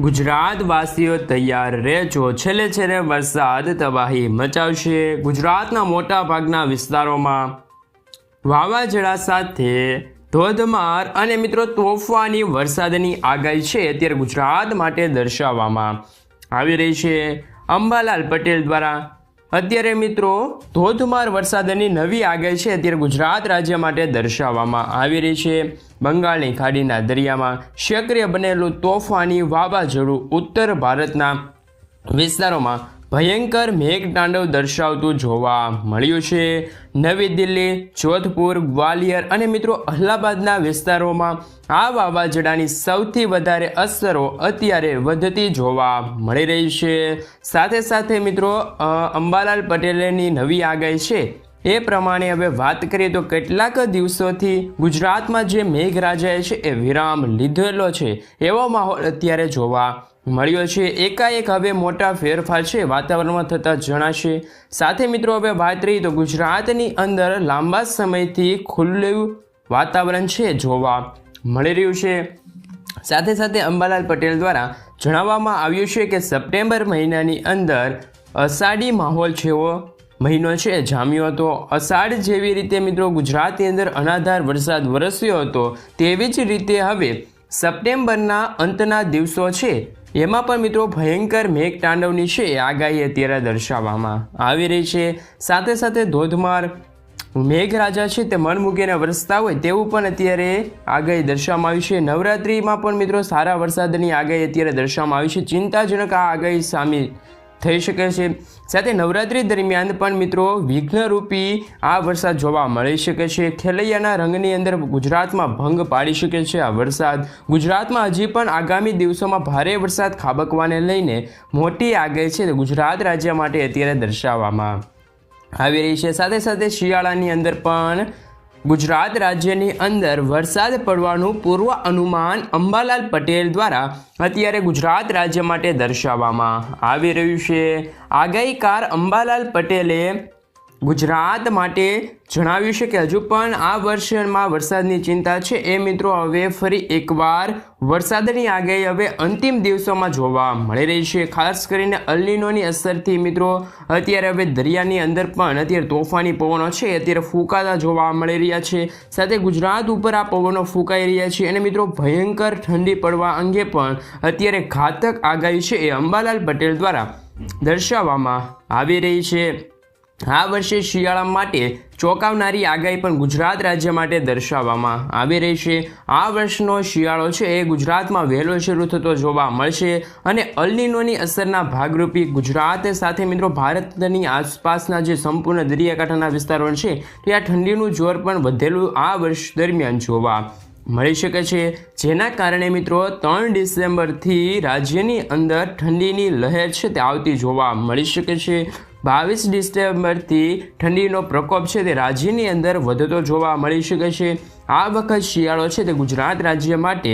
ગુજરાતવાસીઓ તૈયાર રહેજો. છેલ્લે છેલ્લે વરસાદ તબાહી મચાવશે. ગુજરાતના મોટા ભાગના વિસ્તારોમાં વાવાઝોડા સાથે ધોધમાર અને મિત્રો તોફાની વરસાદની આગાહી છે અત્યારે ગુજરાત માટે દર્શાવવામાં આવી રહી છે. અંબાલાલ પટેલ દ્વારા અત્યારે મિત્રો ધોધમાર વરસાદની નવી આગાહી છે. અત્યારે ગુજરાત રાજ્ય માટે દર્શાવવામાં આવી રહી છે. બંગાળની ખાડીના દરિયામાં સક્રિય બનેલું તોફાની વાવાઝોડું ઉત્તર ભારતના વિસ્તારોમાં ભયંકર મેઘતાંડવ દર્શાવતું જોવા મળ્યું છે. નવી દિલ્હી, જોધપુર, ગ્વાલિયર અને મિત્રો અલ્હાબાદના વિસ્તારોમાં આ વાવાઝોડાની સૌથી વધારે અસરો અત્યારે વધતી જોવા મળી રહી છે. સાથે સાથે મિત્રો અંબાલાલ પટેલની નવી આગાહી છે. એ પ્રમાણે હવે વાત કરીએ તો કેટલાક દિવસોથી ગુજરાતમાં જે મેઘરાજાએ છે એ વિરામ લીધેલો છે. એવો માહોલ અત્યારે જોવા મળ્યો છે. એકાએક હવે મોટા ફેરફાર છે. વાતાવરણમાં થતા જણાશે. સાથે મિત્રો, હવે વાત રહી તો ગુજરાતની અંદર લાંબા સમયથી ખુલ્લું વાતાવરણ છે જોવા મળી રહ્યું છે. સાથે સાથે અંબાલાલ પટેલ દ્વારા જણાવવામાં આવ્યું છે કે સપ્ટેમ્બર મહિનાની અંદર અષાઢી માહોલ જેવો મહિનો છે. જામ્યો હતો. અષાઢ જેવી રીતે મિત્રો ગુજરાતની અંદર અનાધાર વરસાદ વરસ્યો હતો. તેવી જ રીતે હવે સપ્ટેમ્બરના અંતના દિવસો છે. એમાં પણ મિત્રો ભયંકર મેઘતાંડવની છે એ આગાહી અત્યારે દર્શાવવામાં આવી રહી છે. સાથે સાથે ધોધમાર મેઘરાજા છે તે મન મૂકીને વરસતા હોય તેવું પણ અત્યારે આગાહી દર્શાવવામાં આવી છે. નવરાત્રિમાં પણ મિત્રો સારા વરસાદની આગાહી અત્યારે દર્શાવવામાં આવી છે. ચિંતાજનક આ આગાહી સામે થઈ શકે છે. સાથે નવરાત્રિ દરમિયાન પણ મિત્રો વિઘ્નરૂપી આ વરસાદ જોવા મળી શકે છે. ખેલૈયાના રંગની અંદર ગુજરાતમાં ભંગ પાડી શકે છે આ વરસાદ. ગુજરાતમાં હજી પણ આગામી દિવસોમાં ભારે વરસાદ ખાબકવાને લઈને મોટી આગાહી છે ગુજરાત રાજ્ય માટે અત્યારે દર્શાવવામાં આવી રહી છે. સાથે સાથે શિયાળાની અંદર પણ ગુજરાત રાજ્યની અંદર વરસાદ પડવાનું પૂર્વ અનુમાન અંબાલાલ પટેલ દ્વારા અત્યારે ગુજરાત રાજ્ય માટે દર્શાવવામાં આવી રહ્યું છે. આગાહીકાર અંબાલાલ પટેલે ગુજરાત માટે જણાવ્યું છે કે હજુ પણ આ વર્ષમાં વરસાદની ચિંતા છે. એ મિત્રો, હવે ફરી એકવાર વરસાદની આગાહી હવે અંતિમ દિવસોમાં જોવા મળી રહી છે. ખાસ કરીને અલ્લીનોની અસરથી મિત્રો, અત્યારે હવે દરિયાની અંદર પણ અત્યારે તોફાની પવનો છે. અત્યારે ફૂંકાતા જોવા મળી રહ્યા છે. સાથે ગુજરાત ઉપર આ પવનો ફૂંકાઈ રહ્યા છે. અને મિત્રો, ભયંકર ઠંડી પડવા અંગે પણ અત્યારે ઘાતક આગાહી છે. એ અંબાલાલ પટેલ દ્વારા દર્શાવવામાં આવી રહી છે. આ વર્ષે શિયાળા માટે ચોંકાવનારી આગાહી પણ ગુજરાત રાજ્ય માટે દર્શાવવામાં આવી રહી છે. આ વર્ષનો શિયાળો છે એ ગુજરાતમાં વહેલો શરૂ થતો જોવા મળશે અને અલનીનોની અસરના ભાગરૂપી ગુજરાત સાથે મિત્રો ભારતની આસપાસના જે સંપૂર્ણ દરિયાકાંઠાના વિસ્તારો છે ત્યાં ઠંડીનું જોર પણ વધેલું આ વર્ષ દરમિયાન જોવા મળી શકે છે. જેના કારણે મિત્રો ત્રણ ડિસેમ્બરથી રાજ્યની અંદર ઠંડીની લહેર છે તે આવતી જોવા મળી શકે છે. બાવીસ ડિસેમ્બરથી ઠંડીનો પ્રકોપ છે તે રાજ્યની અંદર વધતો જોવા મળી શકે છે. આ વખત શિયાળો છે તે ગુજરાત રાજ્ય માટે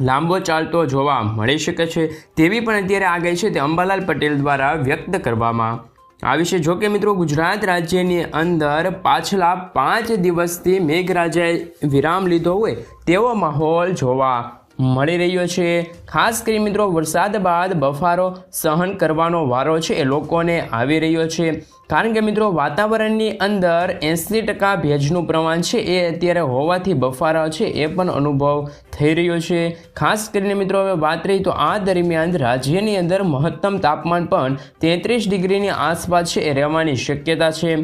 લાંબો ચાલતો જોવા મળી શકે છે. તેવી પણ અત્યારે આગાહી છે તે અંબાલાલ પટેલ દ્વારા વ્યક્ત કરવામાં આવી છે. જોકે મિત્રો ગુજરાત રાજ્યની અંદર પાછલા પાંચ દિવસથી મેઘરાજાએ વિરામ લીધો હોય તેવો માહોલ જોવા મળી રહ્યો છે. ખાસ કરી મિત્રો, વરસાદ બાદ બફારો સહન કરવાનો વારો છે એ લોકોને આવી રહ્યો છે. કારણ કે મિત્રો, વાતાવરણની અંદર એંસી ટકા ભેજનું પ્રમાણ છે એ અત્યારે હોવાથી બફારો છે એ પણ અનુભવ થઈ રહ્યો છે. ખાસ કરીને મિત્રો, હવે વાત રહી તો આ દરમિયાન રાજ્યની અંદર મહત્તમ તાપમાન પણ તેત્રીસ ડિગ્રીની આસપાસ છે એ રહેવાની શક્યતા છે.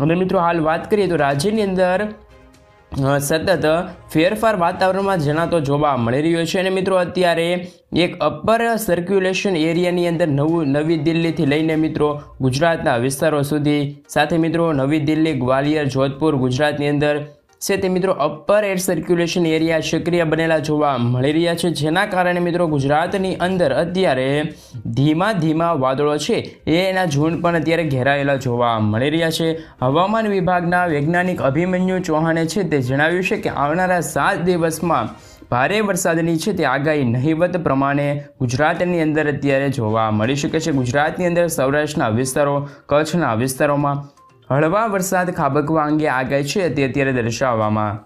અને મિત્રો, હાલ વાત કરીએ તો રાજ્યની અંદર સતત ફેરફાર વાતાવરણમાં જણાતો જોવા મળી રહ્યો છે. અને મિત્રો, અત્યારે એક અપર સર્ક્યુલેશન એરિયાની અંદર નવું, નવી દિલ્હીથી લઈને મિત્રો ગુજરાતના વિસ્તારો સુધી. સાથે મિત્રો, નવી દિલ્હી, ગ્વાલિયર, જોધપુર ગુજરાતની અંદર છે તે મિત્રો અપર એર સર્ક્યુલેશન એરિયા સક્રિય બનેલા જોવા મળી રહ્યા છે, જેના કારણે મિત્રો ગુજરાતની અંદર અત્યારે ધીમા ધીમા વાદળો છે. એના ઝુંડ પણ અત્યારે ઘેરાયેલા જોવા મળી રહ્યા છે. હવામાન વિભાગના વૈજ્ઞાનિક અભિમન્યુ ચૌહાણે છે તે જણાવ્યું છે કે આવનારા સાત દિવસમાં ભારે વરસાદની છે તે આગાહી નહીવત પ્રમાણે ગુજરાતની અંદર અત્યારે જોવા મળી શકે છે. ગુજરાતની અંદર સૌરાષ્ટ્રના વિસ્તારો, કચ્છના વિસ્તારોમાં હળવા વરસાદ ખાબકવા અંગે આગાહી છે તે અત્યારે દર્શાવવામાં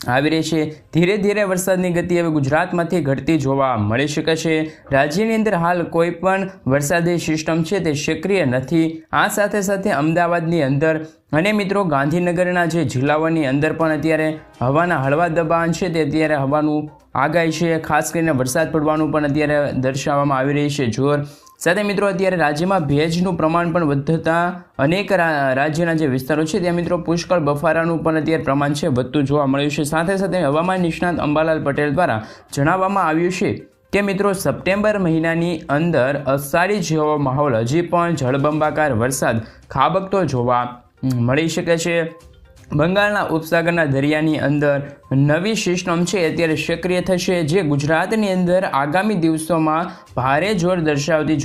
આવી રહી છે. ધીરે ધીરે વરસાદની ગતિ હવે ગુજરાતમાંથી ઘટતી જોવા મળી શકે છે. રાજ્યની અંદર હાલ કોઈ પણ વરસાદી સિસ્ટમ છે તે સક્રિય નથી. આ સાથે સાથે અમદાવાદની અંદર અને મિત્રો ગાંધીનગરના જે જિલ્લાઓની અંદર પણ અત્યારે હવાના હળવા દબાણ છે તે અત્યારે હવાનું આગાહી છે. ખાસ કરીને વરસાદ પડવાનું પણ અત્યારે દર્શાવવામાં આવી રહી છે. જોર સાથે મિત્રો અત્યારે રાજ્યમાં ભેજનું પ્રમાણ પણ વધતા અનેક રાજ્યના જે વિસ્તારો છે, ત્યાં મિત્રો પુષ્કળ બફારાનું પણ અત્યારે પ્રમાણ છે, વધતું જોવા મળ્યું છે. સાથે સાથે હવામાન નિષ્ણાત અંબાલાલ પટેલ દ્વારા જણાવવામાં આવ્યું છે કે મિત્રો, સપ્ટેમ્બર મહિનાની અંદર અષાઢી જેવો માહોલ, હજી પણ જળબંબાકાર વરસાદ ખાબકતો જોવા મળી શકે છે. બંગાળના ઉપસાગરના દરિયાની અંદર નવી સિસ્ટમ છે અત્યારે સક્રિય થશે, જે ગુજરાતની અંદર આગામી દિવસોમાં ભારે જોર દર્શાવતી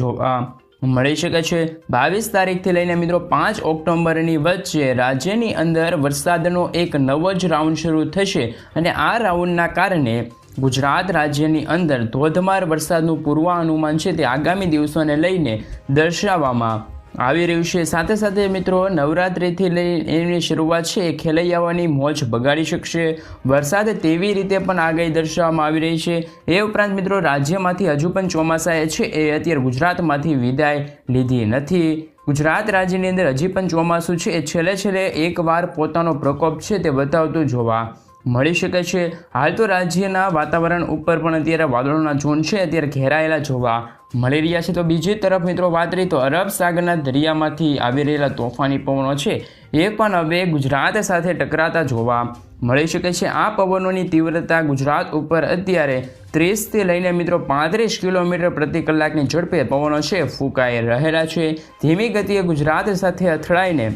મળી શકે છે. બાવીસ તારીખથી લઈને મિત્રો પાંચ ઓક્ટોબરની વચ્ચે રાજ્યની અંદર વરસાદનો એક નવો જ રાઉન્ડ શરૂ થશે અને આ રાઉન્ડના કારણે ગુજરાત રાજ્યની અંદર ધોધમાર વરસાદનું પૂર્વાનુમાન છે તે આગામી દિવસોને લઈને દર્શાવવામાં આવી રહ્યું છે. સાથે સાથે મિત્રો, નવરાત્રિથી લઈ એની શરૂઆત છે. એ ખેલૈયાઓની મોજ બગાડી શકશે. વરસાદ તેવી રીતે પણ આગાહી દર્શાવવામાં આવી રહી છે. એ ઉપરાંત મિત્રો, રાજ્યમાંથી હજુ પણ ચોમાસાએ છે. એ અત્યારે ગુજરાતમાંથી વિદાય લીધી નથી. ગુજરાત રાજ્યની અંદર હજી પણ ચોમાસું છે. એ છેલ્લે છેલ્લે એકવાર પોતાનો પ્રકોપ છે તે બતાવતું જોવા મળી શકે છે. હાલ તો રાજ્યના વાતાવરણ ઉપર પણ અત્યારે વાદળોના ઝોન છે. અત્યારે ઘેરાયેલા જોવા મળી રહ્યા છે. તો બીજી તરફ મિત્રો વાત રહી તો અરબ સાગરના દરિયામાંથી આવી રહેલા તોફાની પવનો છે. એ પણ હવે ગુજરાત સાથે ટકરાતા જોવા મળી શકે છે. આ પવનોની તીવ્રતા ગુજરાત ઉપર અત્યારે ત્રીસથી લઈને મિત્રો પાંત્રીસ કિલોમીટર પ્રતિ કલાકની ઝડપે પવનો છે, ફૂંકાઈ રહેલા છે. ધીમી ગતિએ ગુજરાત સાથે અથડાઈને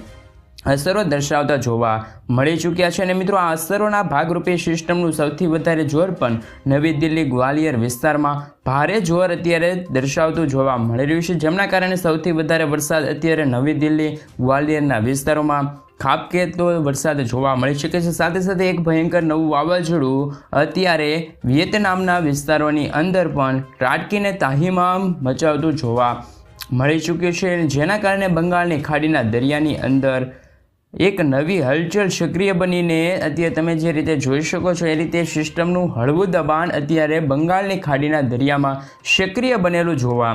અસરો દર્શાવતા જોવા મળી ચૂક્યા છે. અને મિત્રો, આ અસરોના ભાગરૂપે સિસ્ટમનું સૌથી વધારે જોર પણ નવી દિલ્હી ગ્વાલિયર વિસ્તારમાં ભારે જોર અત્યારે દર્શાવતું જોવા મળી રહ્યું છે. જેમના કારણે સૌથી વધારે વરસાદ અત્યારે નવી દિલ્હી ગ્વાલિયરના વિસ્તારોમાં ખાબકે તો વરસાદ જોવા મળી શકે છે. સાથે સાથે એક ભયંકર નવું વાવાઝોડું અત્યારે વિયેતનામના વિસ્તારોની અંદર પણ ત્રાટકીને તાહીમામ મચાવતું જોવા મળી ચૂક્યું છે. જેના કારણે બંગાળની ખાડીના દરિયાની અંદર એક નવી હલચલ સક્રિય બનીને અત્યારે તમે જે રીતે જોઈ શકો છો, એ રીતે સિસ્ટમનું હળવું દબાણ અત્યારે બંગાળની ખાડીના દરિયામાં સક્રિય બનેલું જોવા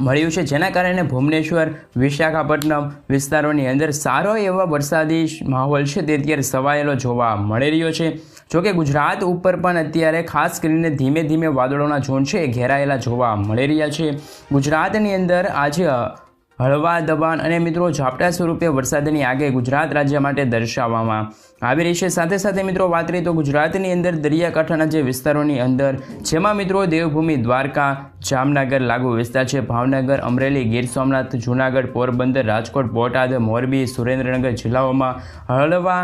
મળ્યું છે. જેના કારણે ભુવનેશ્વર, વિશાખાપટ્ટનમ વિસ્તારોની અંદર સારો એવો વરસાદી માહોલ છે તે અત્યારે સવાયેલો જોવા મળી રહ્યો છે. જોકે ગુજરાત ઉપર પણ અત્યારે ખાસ કરીને ધીમે ધીમે વાદળોના ઝોન છે એ ઘેરાયેલા જોવા મળી રહ્યા છે. ગુજરાતની અંદર આજે હળવા દબાણ અને મિત્રો ઝાપટા સ્વરૂપે વરસાદની આગે ગુજરાત રાજ્ય માટે દર્શાવવામાં આવી રહી છે. સાથે સાથે મિત્રો વાત કરીએ તો ગુજરાતની અંદર દરિયાકાંઠાના જે વિસ્તારોની અંદર, જેમાં મિત્રો દેવભૂમિ, દ્વારકા, જામનગર લાગુ વિસ્તાર છે. ભાવનગર, અમરેલી, ગીર સોમનાથ, જૂનાગઢ, પોરબંદર, રાજકોટ, બોટાદ, મોરબી, સુરેન્દ્રનગર જિલ્લાઓમાં હળવા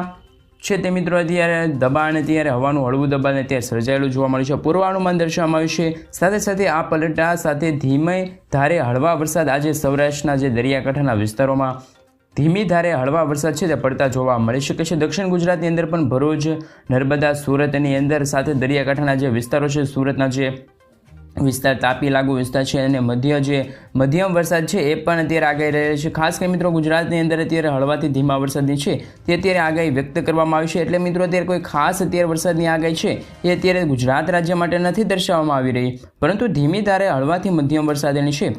છે તે મિત્રો, અત્યારે દબાણ, અત્યારે હવાનું હળવું દબાણ, અત્યારે સર્જાયેલું જોવા મળ્યું છે. પૂર્વાનુમાન દર્શાવવામાં આવ્યું છે. સાથે સાથે આ પલટા સાથે ધીમે ધારે હળવા વરસાદ. આજે સૌરાષ્ટ્રના જે દરિયાકાંઠાના વિસ્તારોમાં ધીમી ધારે હળવા વરસાદ છે તે પડતા જોવા મળી શકે છે. દક્ષિણ ગુજરાતની અંદર પણ ભરૂચ, નર્મદા, સુરતની અંદર સાથે દરિયાકાંઠાના જે વિસ્તારો છે, સુરતના જે વિસ્તાર તાપી લાગુ વિસ્તાર છે અને મધ્ય જે મધ્યમ વરસાદ છે એ પણ અત્યારે આગાહી રહેલો છે. ખાસ કરી મિત્રો ગુજરાતની અંદર અત્યારે હળવાથી ધીમા વરસાદની છે. તે અત્યારે આગાહી વ્યક્ત કરવામાં આવી છે. એટલે મિત્રો અત્યારે કોઈ ખાસ અત્યારે વરસાદની આગાહી છે એ અત્યારે ગુજરાત રાજ્ય માટે નથી દર્શાવવામાં આવી રહી. પરંતુ ધીમી ધારે હળવાથી મધ્યમ વરસાદની છે.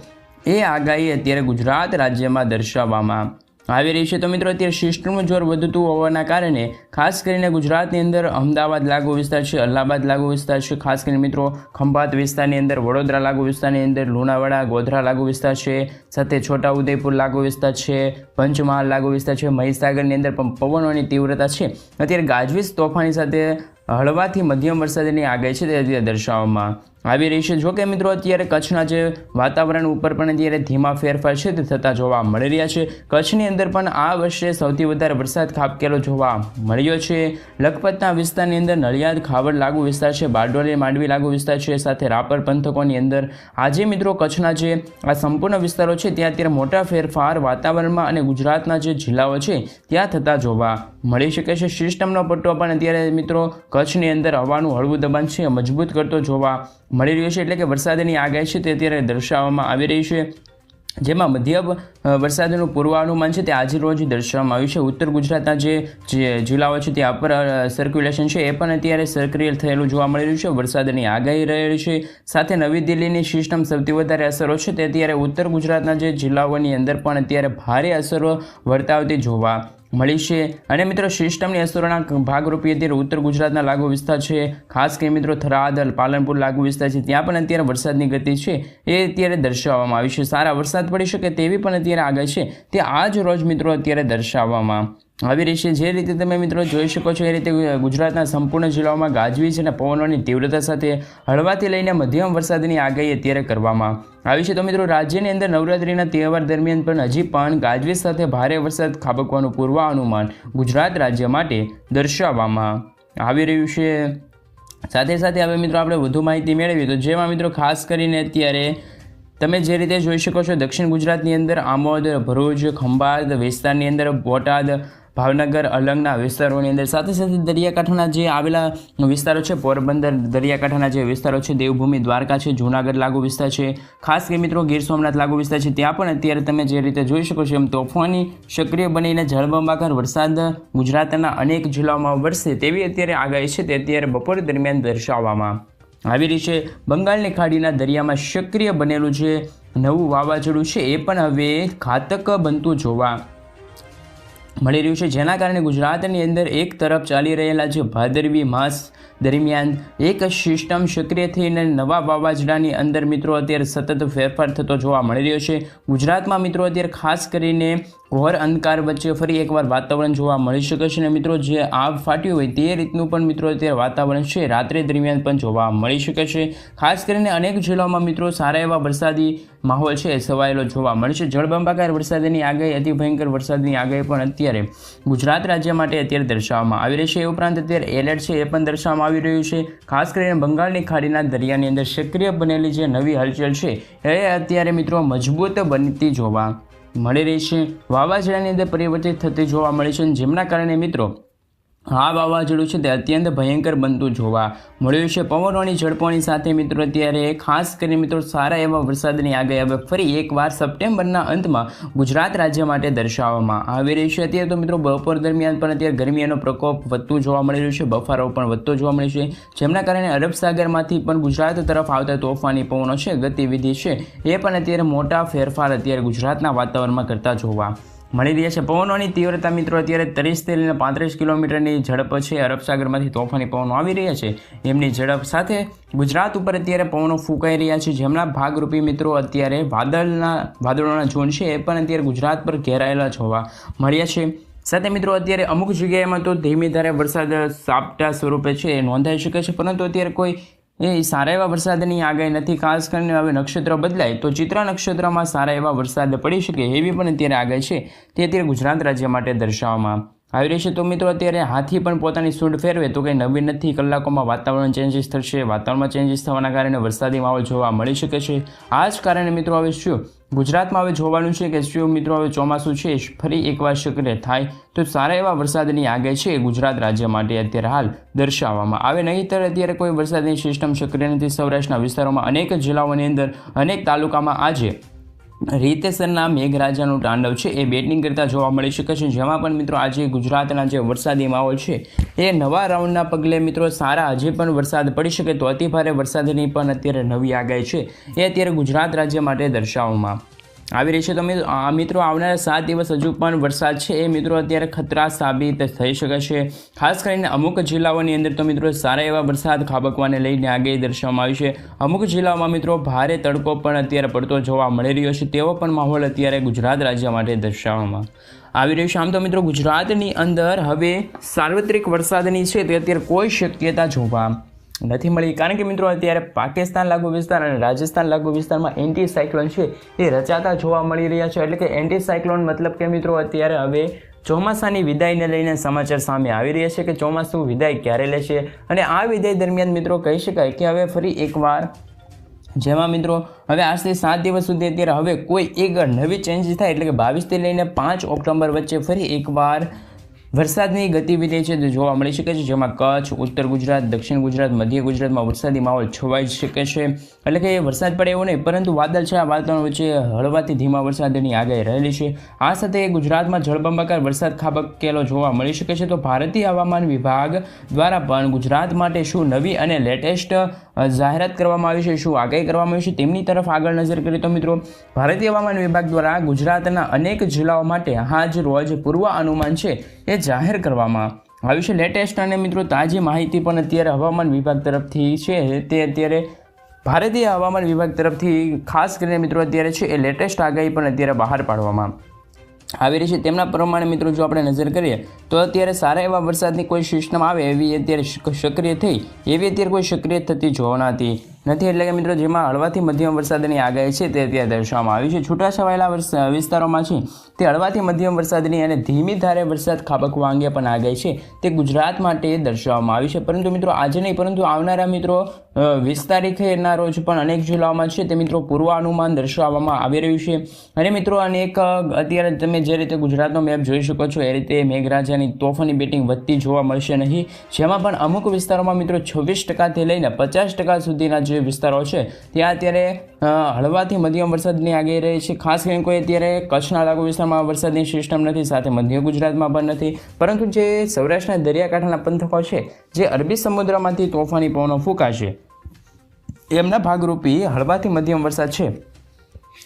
એ આગાહી અત્યારે ગુજરાત રાજ્યમાં દર્શાવવામાં આવી રહી છે. તો મિત્રો, અત્યારે સિસ્ટમનું જોર વધતું હોવાના કારણે ખાસ કરીને ગુજરાતની અંદર અમદાવાદ લાગુ વિસ્તાર છે, અલ્હાબાદ લાગુ વિસ્તાર છે. ખાસ કરીને મિત્રો, ખંભાત વિસ્તારની અંદર, વડોદરા લાગુ વિસ્તારની અંદર, લુણાવાડા, ગોધરા લાગુ વિસ્તાર છે, સાથે છોટાઉદેપુર લાગુ વિસ્તાર છે, પંચમહાલ લાગુ વિસ્તાર છે, મહીસાગરની અંદર પણ પવનોની તીવ્રતા છે. અત્યારે ગાજવીજ તોફાની સાથે હળવાથી મધ્યમ વરસાદની આગાહી છે તે દર્શાવવામાં આવી રહી છે. જોકે મિત્રો, અત્યારે કચ્છના જે વાતાવરણ ઉપર પણ અત્યારે ધીમા ફેરફાર છે તે થતા જોવા મળી રહ્યા છે. કચ્છની અંદર પણ આ વર્ષે સૌથી વધારે વરસાદ ખાબકેલો જોવા મળ્યો છે. લખપતના વિસ્તારની અંદર નડિયાદ, ખાવડ લાગુ વિસ્તાર છે, બારડોલી, માંડવી લાગુ વિસ્તાર છે, સાથે રાપર પંથકોની અંદર આજે મિત્રો કચ્છના જે આ સંપૂર્ણ વિસ્તારો છે, ત્યાં અત્યારે મોટા ફેરફાર વાતાવરણમાં અને ગુજરાતના જે જિલ્લાઓ છે, ત્યાં થતા જોવા મળી શકે છે. સિસ્ટમનો પટ્ટો પણ અત્યારે મિત્રો કચ્છની અંદર હવાનું હળવું દબાણ છે, મજબૂત કરતો જોવા મળી રહ્યું છે એટલે કે વરસાદની આગાહી છે તે અત્યારે દર્શાવવામાં આવી રહી છે. જેમાં મધ્યમ વરસાદનું પૂર્વાનુમાન છે તે આજે રોજ દર્શાવવામાં આવ્યું છે. ઉત્તર ગુજરાતના જે જે જિલ્લાઓ છે ત્યાં પર સર્ક્યુલેશન છે એ પણ અત્યારે સક્રિય થયેલું જોવા મળી રહ્યું છે. વરસાદની આગાહી રહેલી છે. સાથે નવી દિલ્હીની સિસ્ટમ સૌથી વધારે અસરો છે તે અત્યારે ઉત્તર ગુજરાતના જે જિલ્લાઓની અંદર પણ અત્યારે ભારે અસરો વર્તાવતી જોવા મળી છે. અને મિત્રો, સિસ્ટમની અસરોના ભાગરૂપે અત્યારે ઉત્તર ગુજરાતના લાગુ વિસ્તાર છે. ખાસ કરીને મિત્રો, થરાદ, પાલનપુર લાગુ વિસ્તાર છે. ત્યાં પણ અત્યારે વરસાદની ગતિ છે એ અત્યારે દર્શાવવામાં આવી છે. સારા વરસાદ પડી શકે તેવી પણ અત્યારે આગાહી છે. તે આજ રોજ મિત્રો અત્યારે દર્શાવવામાં આવી રહી છે. જે રીતે તમે મિત્રો જોઈ શકો છો, એ રીતે ગુજરાતના સંપૂર્ણ જિલ્લાઓમાં ગાજવીજ અને પવનોની તીવ્રતા સાથે હળવાથી લઈને મધ્યમ વરસાદની આગાહી અત્યારે કરવામાં આવી છે. તો મિત્રો, રાજ્યની અંદર નવરાત્રિના તહેવાર દરમિયાન પણ હજી પણ ગાજવીજ સાથે ભારે વરસાદ ખાબકવાનું પૂર્વાનુમાન ગુજરાત રાજ્ય માટે દર્શાવવામાં આવી રહ્યું છે. સાથે સાથે હવે મિત્રો આપણે વધુ માહિતી મેળવીએ તો જેમાં મિત્રો ખાસ કરીને અત્યારે તમે જે રીતે જોઈ શકો છો, દક્ષિણ ગુજરાતની અંદર આમોદ, ભરૂચ, ખંભાત, વિસ્તારની અંદર બોટાદ ભાવનગર, અલંગના વિસ્તારોની અંદર. સાથે સાથે દરિયાકાંઠાના જે આવેલા વિસ્તારો છે, પોરબંદર દરિયાકાંઠાના જે વિસ્તારો છે, દેવભૂમિ, દ્વારકા છે, જૂનાગઢ લાગુ વિસ્તાર છે. ખાસ કે મિત્રો ગીર સોમનાથ લાગુ વિસ્તાર છે. ત્યાં પણ અત્યારે તમે જે રીતે જોઈ શકો છો એમ તોફાની સક્રિય બનીને જળબંબાકાર વરસાદ ગુજરાતના અનેક જિલ્લાઓમાં વરસે તેવી અત્યારે આગાહી છે તે અત્યારે બપોર દરમિયાન દર્શાવવામાં આવી છે. બંગાળની ખાડીના દરિયામાં સક્રિય બનેલું જે નવું વાવાઝોડું છે, એ પણ હવે ઘાતક બનતું જોવા મળી રહ્યું છે. જેના કારણે ગુજરાતની અંદર એક તરફ ચાલી રહેલા જે ભાદરવી માસ દરમિયાન એક સિસ્ટમ સક્રિય થઈને નવા વાવાઝોડાની અંદર મિત્રો અત્યારે સતત ફેરફાર થતો જોવા મળી રહ્યો છે. ગુજરાતમાં મિત્રો અત્યારે ખાસ કરીને ઘોર અંધકાર વચ્ચે ફરી એકવાર વાતાવરણ જોવા મળી શકે છે અને મિત્રો જે આગ ફાટ્યું હોય તે રીતનું પણ મિત્રો અત્યારે વાતાવરણ છે. રાત્રે દરમિયાન પણ જોવા મળી શકે છે. ખાસ કરીને અનેક જિલ્લાઓમાં મિત્રો સારા એવા વરસાદી માહોલ છે. સવાયેલો જોવા મળે છે. જળબંબાકાર વરસાદની આગાહી, અતિ ભયંકર વરસાદની આગાહી પણ અત્યારે ગુજરાત રાજ્ય માટે અત્યારે દર્શાવવામાં આવી રહી છે. એ ઉપરાંત અત્યારે એલર્ટ છે એ પણ દર્શાવવામાં આવી રહ્યું છે. ખાસ કરીને બંગાળની ખાડીના દરિયાની અંદર સક્રિય બનેલી જે નવી હલચલ છે, એ અત્યારે મિત્રો મજબૂત બનતી જોવા મળી રહી છે. વાવાઝોડાની અંદર પરિવર્તિત થતી જોવા મળે છે જેમના કારણે મિત્રો આ વાવાઝોડું છે તે અત્યંત ભયંકર બનતું જોવા મળ્યું છે. પવનોની ઝડપોની સાથે મિત્રો અત્યારે ખાસ કરીને મિત્રો સારા એવા વરસાદની આગાહી હવે ફરી એકવાર સપ્ટેમ્બરના અંતમાં ગુજરાત રાજ્ય માટે દર્શાવવામાં આવી રહી છે. અત્યારે તો મિત્રો બપોર દરમિયાન પણ અત્યારે ગરમીનો પ્રકોપ વધતું જોવા મળી રહ્યું છે, બફારો પણ વધતો જોવા મળે છે. જેમના કારણે અરબ સાગરમાંથી પણ ગુજરાત તરફ આવતા તોફાની પવનો છે, ગતિવિધિ છે એ પણ અત્યારે મોટા ફેરફાર અત્યારે ગુજરાતના વાતાવરણમાં કરતા જોવા મળી રહ્યા છે. પવનોની તીવ્રતા મિત્રો અત્યારે ત્રીસથી લઈને પાંત્રીસ કિલોમીટરની ઝડપ છે. અરબ સાગરમાંથી તોફાની પવનો આવી રહ્યા છે. એમની ઝડપ સાથે ગુજરાત ઉપર અત્યારે પવનો ફૂંકાઈ રહ્યા છે. જેમના ભાગરૂપી મિત્રો અત્યારે વાદળના, વાદળોના ઝોન છે એ પણ અત્યારે ગુજરાત પર ઘેરાયેલા જોવા મળ્યા છે. સાથે મિત્રો અત્યારે અમુક જગ્યાએમાં તો ધીમી ધારે વરસાદ સાપટા સ્વરૂપે છે એ નોંધાઈ શકે છે. પરંતુ અત્યારે કોઈ એ સારા એવા વરસાદની આગાહી નથી, ખાસ કરીને હવે નક્ષત્ર બદલાય તો ચિત્રા નક્ષત્રમાં સારા એવા વરસાદ પડી શકે એવી પણ અત્યારે આગાહી છે. તે અત્યારે ગુજરાત રાજ્ય માટે દર્શાવવામાં આવી રહી છે. તો મિત્રો અત્યારે હાથી પણ પોતાની સૂંઢ ફેરવે તો કંઈ નવી નથી, કલાકોમાં વાતાવરણ ચેન્જીસ થશે, વાતાવરણમાં ચેન્જીસ થવાના કારણે વરસાદી માહોલ જોવા મળી શકે છે. આ જ કારણે મિત્રો હવે શું ગુજરાતમાં હવે જોવાનું છે કે શું મિત્રો હવે ચોમાસું છે ફરી એકવાર સક્રિય થાય તો સારા એવા વરસાદની આગાહી છે ગુજરાત રાજ્ય માટે અત્યારે હાલ દર્શાવવામાં આવે. નહીંતર અત્યારે કોઈ વરસાદની સિસ્ટમ સક્રિય નથી. સૌરાષ્ટ્રના વિસ્તારોમાં અનેક જિલ્લાઓની અંદર અનેક તાલુકામાં આજે રીતેસરના મેઘરાજાનું તાંડવ છે, એ બેટિંગ કરતા જોવા મળી શકે છે. જેમાં પણ મિત્રો આજે ગુજરાતના જે વરસાદી માહોલ છે, એ નવા રાઉન્ડના પગલે મિત્રો સારા હજી પણ વરસાદ પડી શકે તો અતિભારે વરસાદની પણ અત્યારે નવી આગાહી છે, એ અત્યારે ગુજરાત રાજ્ય માટે દર્શાવવામાં આવી રહી છે. તમે આ મિત્રો, આવનારા સાત દિવસ હજુ પણ વરસાદ છે. એ મિત્રો અત્યારે ખતરા સાબિત થઈ શકે છે. ખાસ કરીને અમુક જિલ્લાઓની અંદર તો મિત્રો સારા એવા વરસાદ ખાબકવાને લઈને આગે દર્શાવવામાં આવ્યું છે. અમુક જિલ્લાઓમાં મિત્રો ભારે તડકો પણ અત્યારે પડતો જોવા મળી રહ્યો છે. તેવો પણ માહોલ અત્યારે ગુજરાત રાજ્ય માટે દર્શાવવામાં આવી રહ્યું છે. આમ તો મિત્રો ગુજરાતની અંદર હવે સાર્વત્રિક વરસાદની છે. તે અત્યારે કોઈ શક્યતા જોવા નથી મળી. કારણ કે મિત્રો, અત્યારે પાકિસ્તાન લાગુ વિસ્તાર અને રાજસ્થાન લાગુ વિસ્તારમાં એન્ટી સાયક્લોન છે. એ રચાતા જોવા મળી રહ્યા છે. એટલે કે એન્ટી સાયક્લોન મતલબ કે મિત્રો, અત્યારે હવે ચોમાસાની વિદાયને લઈને સમાચાર સામે આવી રહ્યા છે કે ચોમાસું વિદાય ક્યારે લેશે? અને આ વિદાય દરમિયાન મિત્રો, કહી શકાય કે હવે ફરી એકવાર, જેમાં મિત્રો, હવે આજથી સાત દિવસ સુધી અત્યારે હવે કોઈ એક નવી ચેન્જ થાય. એટલે કે બાવીસથી લઈને પાંચ ઓક્ટોબર વચ્ચે ફરી એકવાર વરસાદની ગતિવિધિ છે તે જોવા મળી શકે છે, જેમાં કચ્છ, ઉત્તર ગુજરાત, દક્ષિણ ગુજરાત, મધ્ય ગુજરાતમાં વરસાદી માહોલ છવાઈ શકે છે. એટલે કે વરસાદ પડે એવો નહીં, પરંતુ વાદળછાયા વાતાવરણ વચ્ચે હળવાથી ધીમા વરસાદની આગાહી રહેલી છે. આ સાથે ગુજરાતમાં જળબંબાકાર વરસાદ ખાબકેલો જોવા મળી શકે છે. તો ભારતીય હવામાન વિભાગ દ્વારા પણ ગુજરાત માટે શું નવી અને લેટેસ્ટ જાહેરાત કરવામાં આવી છે, શું આગાહી કરવામાં આવી છે, તેમની તરફ આગળ નજર કરીએ તો મિત્રો, ભારતીય હવામાન વિભાગ દ્વારા ગુજરાતના અનેક જિલ્લાઓ માટે આજ રોજ પૂર્વ અનુમાન છે એ જાહેર કરવામાં આવ્યું છે. લેટેસ્ટ અને મિત્રો તાજી માહિતી પણ અત્યારે હવામાન વિભાગ તરફથી છે. તે અત્યારે ભારતીય હવામાન વિભાગ તરફથી ખાસ કરીને મિત્રો અત્યારે છે એ લેટેસ્ટ આગાહી પણ અત્યારે બહાર પાડવામાં આવી રહી છે. તેમના પ્રમાણે મિત્રો જો આપણે નજર કરીએ તો અત્યારે સારા એવા વરસાદની કોઈ સિસ્ટમ આવે એવી અત્યારે સક્રિય થઈ, એવી અત્યારે કોઈ સક્રિય થતી જોવા નથી નથી એટલે કે મિત્રો જેમાં હળવાથી મધ્યમ વરસાદની આગાહી છે તે અત્યારે દર્શાવવામાં આવી છે. છૂટાછવાયેલા વિસ્તારોમાં છે તે હળવાથી મધ્યમ વરસાદની અને ધીમી ધારે વરસાદ ખાબકવા અંગે પણ આગાહી છે. તે ગુજરાત માટે દર્શાવવામાં આવી છે. પરંતુ મિત્રો આજે નહીં, પરંતુ આવનારા મિત્રો વીસ તારીખેના રોજ પણ અનેક જિલ્લાઓમાં છે તે મિત્રો પૂર્વાનુમાન દર્શાવવામાં આવી રહ્યું છે. અને મિત્રો અનેક અત્યારે તમે જે રીતે ગુજરાતનો મેપ જોઈ શકો છો, એ રીતે મેઘરાજાની તોફાની બેટિંગ વધતી જોવા મળશે નહીં. જેમાં પણ અમુક વિસ્તારોમાં મિત્રો છવ્વીસ ટકાથી લઈને પચાસ ટકા સુધીના જે વિસ્તારો છે, ત્યાં અત્યારે હળવાથી મધ્યમ વરસાદની આગાહી રહી છે. ખાસ કરીને કોઈ અત્યારે કચ્છના લાગુ વિસ્તારમાં વરસાદની સિસ્ટમ નથી, સાથે મધ્ય ગુજરાતમાં પણ નથી. પરંતુ જે સૌરાષ્ટ્રના દરિયાકાંઠાના પંથકો છે, જે અરબી સમુદ્રમાંથી તોફાની પવનો ફૂંકાશે, એમના ભાગરૂપી હળવાથી મધ્યમ વરસાદ છે.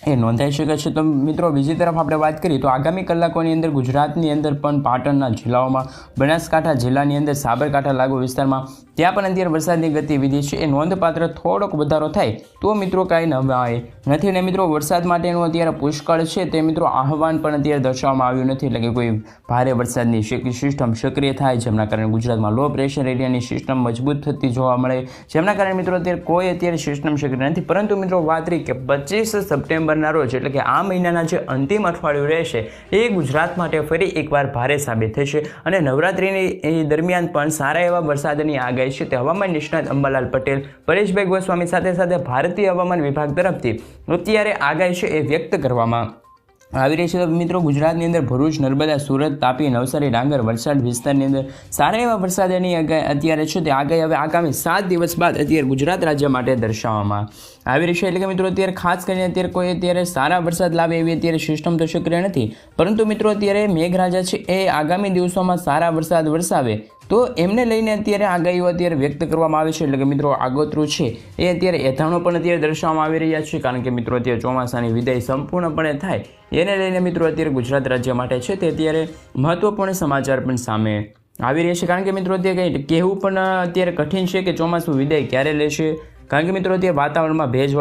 એ નોંધાઈ શકે છે. તો મિત્રો, બીજી તરફ આપણે વાત કરીએ તો આગામી કલાકોની અંદર ગુજરાતની અંદર પણ પાટણના જિલ્લાઓમાં, બનાસકાંઠા જિલ્લાની અંદર, સાબરકાંઠા લાગુ વિસ્તારમાં ત્યાં પણ અત્યારે વરસાદની ગતિવિધિ છે. એ નોંધપાત્ર થોડોક વધારો થાય તો મિત્રો કાંઈ નવાય નથી અને મિત્રો, વરસાદ માટેનું અત્યારે પુષ્કળ છે. તે મિત્રો આહવાન પણ અત્યારે દર્શાવવામાં આવ્યું નથી. એટલે કે કોઈ ભારે વરસાદની સિસ્ટમ સક્રિય થાય, જેમના કારણે ગુજરાતમાં લો પ્રેશર એરિયાની સિસ્ટમ મજબૂત થતી જોવા મળે. જેમના કારણે મિત્રો, અત્યારે કોઈ અત્યારે સિસ્ટમ સક્રિય નથી. પરંતુ મિત્રો, વાત રહી કે પચીસ સપ્ટેમ્બરના રોજ, એટલે કે આ મહિનાના જે અંતિમ અઠવાડિયું રહેશે, એ ગુજરાત માટે ફરી એકવાર ભારે સાબિત થશે. અને નવરાત્રિની દરમિયાન પણ સારા એવા વરસાદની આગાહી છે. તે હવામાન નિષ્ણાત અંબાલાલ પટેલ, પરેશભાઈ ગોસ્વામી સાથે સાથે ભારતીય હવામાન વિભાગ તરફથી અત્યારે આગાહી છે એ વ્યક્ત કરવામાં આવી રહી છે તો મિત્રો ગુજરાતની અંદર ભરૂચ, નર્મદા, સુરત, તાપી, નવસારી, ડાંગર, વલસાડ વિસ્તારની અંદર સારા એવા વરસાદની એની અત્યારે છે. તે આગાહી હવે આગામી સાત દિવસ બાદ અત્યારે ગુજરાત રાજ્ય માટે દર્શાવવામાં આવી રહી છે. એટલે કે મિત્રો અત્યારે ખાસ કરીને અત્યારે કોઈ અત્યારે સારા વરસાદ લાવે એવી અત્યારે સિસ્ટમ તો સક્રિય નથી. પરંતુ મિત્રો અત્યારે મેઘરાજા છે એ આગામી દિવસોમાં સારા વરસાદ વરસાવે તો એમને લઈને અત્યારે આગાહીઓ અત્યારે વ્યક્ત કરવામાં આવે છે. એટલે કે મિત્રો આગોતરું છે એ અત્યારે એથાણો પણ અત્યારે દર્શાવવામાં આવી રહ્યા છે. કારણ કે મિત્રો અત્યારે ચોમાસાની વિદાય સંપૂર્ણપણે થાય. એને લઈને મિત્રો અત્યારે ગુજરાત રાજ્ય માટે છે તે અત્યારે મહત્ત્વપૂર્ણ સમાચાર પણ સામે આવી રહ્યા છે. કારણ કે મિત્રો અત્યારે કંઈ કહેવું પણ અત્યારે કઠિન છે કે ચોમાસું વિદાય ક્યારે લેશે? કારણ કે મિત્રો અત્યારે વાતાવરણમાં ભેજ